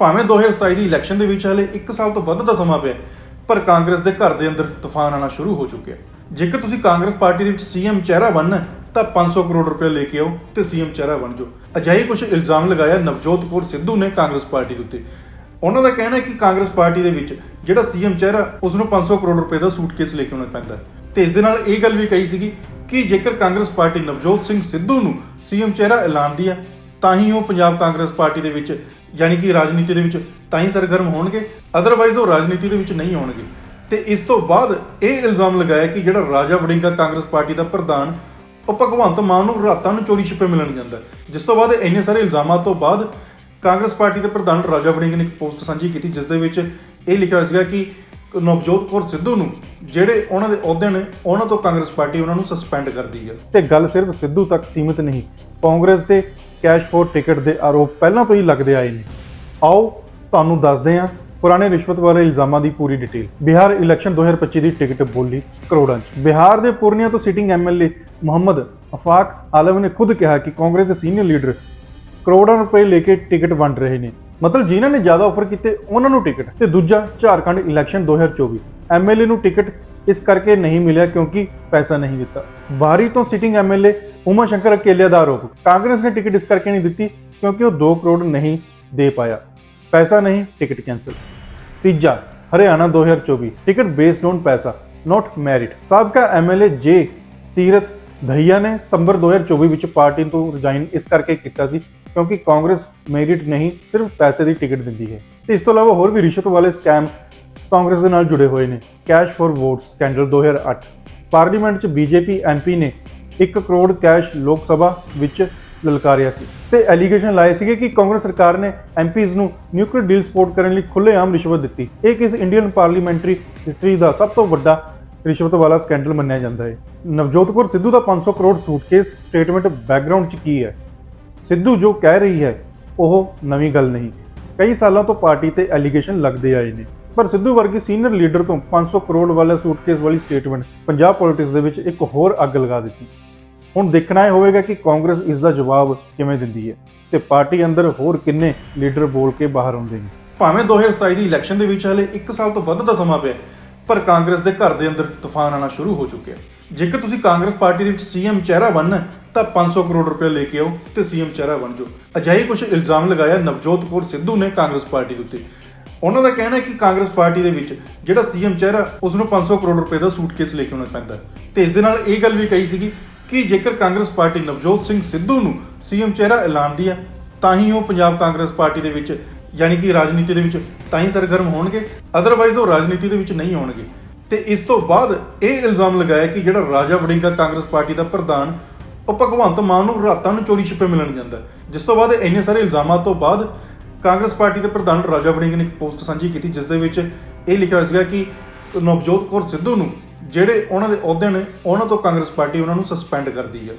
ਭਾਵੇਂ 2027 ਦੀ ਇਲੈਕਸ਼ਨ ਦੇ ਵਿੱਚ ਹਲੇ 1 ਸਾਲ ਤੋਂ ਵੱਧ ਦਾ ਸਮਾਂ ਪਿਆ ਪਰ ਕਾਂਗਰਸ ਦੇ ਘਰ ਦੇ ਅੰਦਰ ਤੂਫਾਨ ਆਣਾ ਸ਼ੁਰੂ ਹੋ ਚੁੱਕਿਆ ਜੇਕਰ ਤੁਸੀਂ ਕਾਂਗਰਸ ਪਾਰਟੀ ਦੇ ਵਿੱਚ ਸੀਐਮ ਚਿਹਰਾ ਬਣਨਾ ਹੈ, ਤਾਂ 500 ਕਰੋੜ ਰੁਪਏ ਲੈ ਕੇ ਆਓ ਤੇ ਸੀਐਮ ਚਿਹਰਾ ਬਣ ਜਾਓ। ਅਜਿਹੇ ਕੁਝ ਇਲਜ਼ਾਮ ਲਗਾਇਆ ਨਵਜੋਤ ਕੌਰ ਸਿੱਧੂ ਨੇ ਕਾਂਗਰਸ ਪਾਰਟੀ ਦੇ ਉੱਤੇ। ਉਹਨਾਂ ਦਾ ਕਹਿਣਾ ਹੈ ਕਿ ਕਾਂਗਰਸ ਪਾਰਟੀ ਦੇ ਵਿੱਚ ਜਿਹੜਾ ਸੀਐਮ ਚਿਹਰਾ ਉਸ ਨੂੰ 500 ਕਰੋੜ ਰੁਪਏ ਦਾ ਸੂਟਕੇਸ ਲੈ ਕੇ ਆਉਣਾ ਪੈਂਦਾ ਹੈ। ਤੇ ਇਸ ਦੇ ਨਾਲ ਇਹ ਗੱਲ ਵੀ ਕਹੀ ਸੀਗੀ ਕਿ ਜੇਕਰ ਕਾਂਗਰਸ ਪਾਰਟੀ ਨਵਜੋਤ ਸਿੰਘ ਸਿੱਧੂ ਨੂੰ ਸੀਐਮ ਚਿਹਰਾ ਐਲਾਨਦੀ ਹੈ ਤਾਂ ਹੀ ਉਹ ਪੰਜਾਬ ਕਾਂਗਰਸ ਪਾਰਟੀ ਦੇ ਵਿੱਚ, ਯਾਨੀ ਕਿ ਰਾਜਨੀਤੀ ਦੇ ਵਿੱਚ ਤਾਂ ਹੀ ਸਰਗਰਮ ਹੋਣਗੇ ਅਦਰਵਾਈਜ਼ ਉਹ ਰਾਜਨੀਤੀ ਦੇ ਵਿੱਚ ਨਹੀਂ ਹੋਣਗੇ ਤੇ ਇਸ ਤੋਂ ਬਾਅਦ ਇਹ ਇਲਜ਼ਾਮ ਲਗਾਇਆ ਕਿ ਜਿਹੜਾ ਰਾਜਾ ਵੜਿੰਗਾ ਕਾਂਗਰਸ ਪਾਰਟੀ ਦਾ ਪ੍ਰਧਾਨ, ਉਹ ਭਗਵੰਤ ਮਾਨ ਨੂੰ ਰਾਤਾਂ ਨੂੰ ਚੋਰੀ ਛਿਪੇ ਮਿਲਣ ਜਾਂਦਾ ਜਿਸ ਤੋਂ ਬਾਅਦ ਇੰਨੇ ਸਾਰੇ ਇਲਜ਼ਾਮਾਂ ਤੋਂ ਬਾਅਦ ਕਾਂਗਰਸ ਪਾਰਟੀ ਦੇ ਪ੍ਰਧਾਨ ਰਾਜਾ ਵੜਿੰਗ ਨੇ ਇੱਕ ਪੋਸਟ ਸਾਂਝੀ ਕੀਤੀ, ਜਿਸ ਦੇ ਵਿੱਚ ਇਹ ਲਿਖਿਆ ਹੋਇਆ ਸੀਗਾ ਕਿ ਨਵਜੋਤ ਕੌਰ ਸਿੱਧੂ ਨੂੰ ਜਿਹੜੇ ਉਹਨਾਂ ਦੇ ਅਹੁਦੇ ਨੇ, ਉਹਨਾਂ ਤੋਂ ਕਾਂਗਰਸ ਪਾਰਟੀ ਉਹਨਾਂ ਨੂੰ ਸਸਪੈਂਡ ਕਰਦੀ ਹੈ। ਤੇ ਗੱਲ ਸਿਰਫ ਸਿੱਧੂ ਤੱਕ ਸੀਮਿਤ ਨਹੀਂ, ਕਾਂਗਰਸ ਤੇ ਕੈਸ਼ ਫੋਰ ਟਿਕਟ ਦੇ ਆਰੋਪ ਪਹਿਲਾਂ ਤੋਂ ਹੀ ਲੱਗਦੇ ਆਏ ਨੇ। ਆਓ ਤੁਹਾਨੂੰ ਦੱਸਦੇ ਹਾਂ ਪੁਰਾਣੇ ਰਿਸ਼ਵਤ ਵਾਲੇ ਇਲਜ਼ਾਮਾਂ ਦੀ ਪੂਰੀ ਡਿਟੇਲ। ਬਿਹਾਰ ਇਲੈਕਸ਼ਨ 2025 ਦੀ ਟਿਕਟ ਬੋਲੀ ਕਰੋੜਾਂ 'ਚ। ਬਿਹਾਰ ਦੇ ਪੂਰਨੀਆ ਤੋਂ ਸਿਟਿੰਗ ਐਮਐਲਏ ਮੁਹੰਮਦ ਅਫਾਕ ਆਲਮ ਨੇ ਖੁਦ ਕਿਹਾ ਕਿ ਕਾਂਗਰਸ ਦੇ ਸੀਨੀਅਰ ਲੀਡਰ ਕਰੋੜਾਂ ਰੁਪਏ ਲੈ ਕੇ ਟਿਕਟ ਵੰਡ ਰਹੇ ਨੇ। ਮਤਲਬ ਜਿਨ੍ਹਾਂ ਨੇ ਜ਼ਿਆਦਾ ਆਫਰ ਕੀਤੇ ਉਹਨਾਂ ਨੂੰ ਟਿਕਟ। ਤੇ ਦੂਜਾ, ਝਾਰਖੰਡ ਇਲੈਕਸ਼ਨ 2024 ਐਮਐਲਏ ਨੂੰ ਟਿਕਟ ਇਸ ਕਰਕੇ ਨਹੀਂ ਮਿਲਿਆ ਕਿਉਂਕਿ ਪੈਸਾ ਨਹੀਂ ਦਿੱਤਾ। ਬਾਰੀ ਤੋਂ ਸਿਟਿੰਗ ਐਮਐਲਏ ਉਮਾ ਸ਼ੰਕਰ ਅਕੇਲਿਆ ਦਾ ਆਰੋਪ। ਕਾਂਗਰਸ ਨੇ ਟਿਕਟ ਇਸ ਕਰਕੇ ਨਹੀਂ ਦਿੱਤੀ ਕਿਉਂਕਿ ਉਹ 2 ਕਰੋੜ ਨਹੀਂ ਦੇ ਪਾਇਆ। ਪੈਸਾ ਨਹੀਂ, ਟਿਕਟ ਕੈਂਸਲ। ਤੀਜਾ, ਹਰਿਆਣਾ 2024 ਟਿਕਟ ਬੇਸਡ ਔਨ ਪੈਸਾ ਨਾਟ ਮੈਰਿਟ ਸਾਬਕਾ ਐਮਐਲਏ ਜੇ ਤੀਰਥ ਦਹੀਆ ਨੇ ਸਤੰਬਰ 2024 ਵਿੱਚ ਪਾਰਟੀ ਤੋਂ ਰਿਜ਼ਾਈਨ ਇਸ ਕਰਕੇ ਕੀਤਾ ਸੀ ਕਿਉਂਕਿ ਕਾਂਗਰਸ ਮੈਰਿਟ ਨਹੀਂ, ਸਿਰਫ ਪੈਸੇ ਦੀ ਟਿਕਟ ਦਿੰਦੀ ਹੈ। ਤੇ ਇਸ ਤੋਂ ਇਲਾਵਾ ਹੋਰ ਵੀ ਰਿਸ਼ਵਤ ਵਾਲੇ ਸਕੈਮ ਕਾਂਗਰਸ ਦੇ ਨਾਲ ਜੁੜੇ ਹੋਏ ਨੇ। Cash for votes scandal 2008 parliament 'ਚ ਬੀਜੇਪੀ ਐਮਪੀ ਨੇ 1 ਕਰੋੜ ਕੈਸ਼ ਲੋਕ ਸਭਾ ਵਿੱਚ ਲਲਕਾਰਿਆ ਸੀ। ਤੇ ਐਲੀਗੇਸ਼ਨ ਲਾਏ ਸੀਗੇ ਕਿ ਕਾਂਗਰਸ ਸਰਕਾਰ ਨੇ ਐਮਪੀਜ਼ ਨੂੰ ਨਿਊਕਲੀਅਰ ਡੀਲ ਸਪੋਰਟ ਕਰਨ ਲਈ ਖੁੱਲ੍ਹੇਆਮ ਰਿਸ਼ਵਤ ਦਿੱਤੀ। ਇਹ ਕਿਸ ਇੰਡੀਅਨ ਪਾਰਲੀਮੈਂਟਰੀ ਹਿਸਟਰੀ ਦਾ ਸਭ ਤੋਂ ਵੱਡਾ ਰਿਸ਼ਵਤ ਵਾਲਾ ਸਕੈਂਡਲ ਮੰਨਿਆ ਜਾਂਦਾ ਹੈ। ਨਵਜੋਤ ਕੌਰ ਸਿੱਧੂ ਦਾ 500 ਕਰੋੜ ਸੂਟਕੇਸ ਸਟੇਟਮੈਂਟ ਬੈਕਗ੍ਰਾਉਂਡ 'ਚ ਕੀ ਹੈ? ਸਿੱਧੂ ਜੋ ਕਹਿ ਰਹੀ ਹੈ, ਉਹ ਨਵੀਂ ਗੱਲ ਨਹੀਂ। ਕਈ ਸਾਲਾਂ ਤੋਂ ਪਾਰਟੀ ਤੇ ਐਲੀਗੇਸ਼ਨ ਲੱਗਦੇ ਆਏ ਨੇ। ਪਰ ਸਿੱਧੂ ਵਰਗੇ ਸੀਨੀਅਰ ਲੀਡਰ ਤੋਂ 500 ਕਰੋੜ ਵਾਲਾ ਸੂਟਕੇਸ ਵਾਲੀ ਸਟੇਟਮੈਂਟ ਪੰਜਾਬ ਪੋਲਿਟਿਕਸ ਦੇ ਵਿੱਚ ਇੱਕ ਹੋਰ ਅੱਗ ਲਗਾ ਦਿੱਤੀ। ਹੁਣ ਦੇਖਣਾ ਇਹ ਹੋਵੇਗਾ ਕਿ ਕਾਂਗਰਸ ਇਸ ਦਾ ਜਵਾਬ ਕਿਵੇਂ ਦਿੰਦੀ ਹੈ ਤੇ ਪਾਰਟੀ ਅੰਦਰ ਹੋਰ ਕਿੰਨੇ ਲੀਡਰ ਬੋਲ ਕੇ ਬਾਹਰ ਆਉਂਦੇ ਨੇ? ਭਾਵੇਂ 2027 ਦੀ ਇਲੈਕਸ਼ਨ ਦੇ ਵਿੱਚ ਹਲੇ 1 ਸਾਲ ਤੋਂ ਵੱਧ ਦਾ ਸਮਾਂ ਪਿਆ ਪਰ ਕਾਂਗਰਸ ਦੇ ਘਰ ਦੇ ਅੰਦਰ ਤੂਫਾਨ ਆਣਾ ਸ਼ੁਰੂ ਹੋ ਚੁੱਕਿਆ ਜੇਕਰ ਤੁਸੀਂ ਕਾਂਗਰਸ ਪਾਰਟੀ ਦੇ ਵਿੱਚ ਸੀਐਮ ਚਿਹਰਾ ਬਣਨਾ ਹੈ, ਤਾਂ 500 ਕਰੋੜ ਰੁਪਏ ਲੈ ਕੇ ਆਓ ਤੇ ਸੀਐਮ ਚਿਹਰਾ ਬਣ ਜਾਓ। ਅਜਿਹੇ ਕੁਝ ਇਲਜ਼ਾਮ ਲਗਾਇਆ ਨਵਜੋਤ ਕੌਰ ਸਿੱਧੂ ਨੇ ਕਾਂਗਰਸ ਪਾਰਟੀ ਦੇ ਉੱਤੇ। ਉਹਨਾਂ ਦਾ ਕਹਿਣਾ ਹੈ ਕਿ ਕਾਂਗਰਸ ਪਾਰਟੀ ਦੇ ਵਿੱਚ ਜਿਹੜਾ ਸੀਐਮ ਚਿਹਰਾ ਉਸ ਨੂੰ 500 ਕਰੋੜ ਰੁਪਏ ਦਾ ਸੂਟਕੇਸ ਲੈ ਕੇ ਆਉਣਾ ਪੈਂਦਾ ਹੈ। ਤੇ ਇਸ ਦੇ ਨਾਲ ਇਹ ਗੱਲ ਵੀ ਕਹੀ ਸੀਗੀ ਕਿ ਜੇਕਰ ਕਾਂਗਰਸ ਪਾਰਟੀ ਨਵਜੋਤ ਸਿੰਘ ਸਿੱਧੂ ਨੂੰ ਸੀਐਮ ਚਿਹਰਾ ਐਲਾਨਦੀ ਹੈ ਤਾਂ ਹੀ ਉਹ ਪੰਜਾਬ ਕਾਂਗਰਸ ਪਾਰਟੀ ਦੇ ਵਿੱਚ, ਯਾਨੀ ਕਿ ਰਾਜਨੀਤੀ ਦੇ ਵਿੱਚ ਤਾਂ ਹੀ ਸਰਗਰਮ ਹੋਣਗੇ ਅਦਰਵਾਈਜ਼ ਉਹ ਰਾਜਨੀਤੀ ਦੇ ਵਿੱਚ ਨਹੀਂ ਹੋਣਗੇ ਤੇ ਇਸ ਤੋਂ ਬਾਅਦ ਇਹ ਇਲਜ਼ਾਮ ਲਗਾਇਆ ਕਿ ਜਿਹੜਾ ਰਾਜਾ ਵੜਿੰਗਾ ਕਾਂਗਰਸ ਪਾਰਟੀ ਦਾ ਪ੍ਰਧਾਨ, ਉਹ ਭਗਵੰਤ ਮਾਨ ਨੂੰ ਰਾਤਾਂ ਨੂੰ ਚੋਰੀ ਛਿਪੇ ਮਿਲਣ ਜਾਂਦਾ। ਜਿਸ ਤੋਂ ਬਾਅਦ ਇੰਨੇ ਸਾਰੇ ਇਲਜ਼ਾਮਾਂ ਤੋਂ ਬਾਅਦ ਕਾਂਗਰਸ ਪਾਰਟੀ ਦੇ ਪ੍ਰਧਾਨ ਰਾਜਾ ਵੜਿੰਗ ਨੇ ਇੱਕ ਪੋਸਟ ਸਾਂਝੀ ਕੀਤੀ, ਜਿਸ ਦੇ ਵਿੱਚ ਇਹ ਲਿਖਿਆ ਹੋਇਆ ਸੀਗਾ ਕਿ ਨਵਜੋਤ ਕੌਰ ਸਿੱਧੂ ਨੂੰ ਜਿਹੜੇ ਉਹਨਾਂ ਦੇ ਅਹੁਦੇ ਨੇ ਉਹਨਾਂ ਤੋਂ ਕਾਂਗਰਸ ਪਾਰਟੀ ਉਹਨਾਂ ਨੂੰ ਸਸਪੈਂਡ ਕਰਦੀ ਹੈ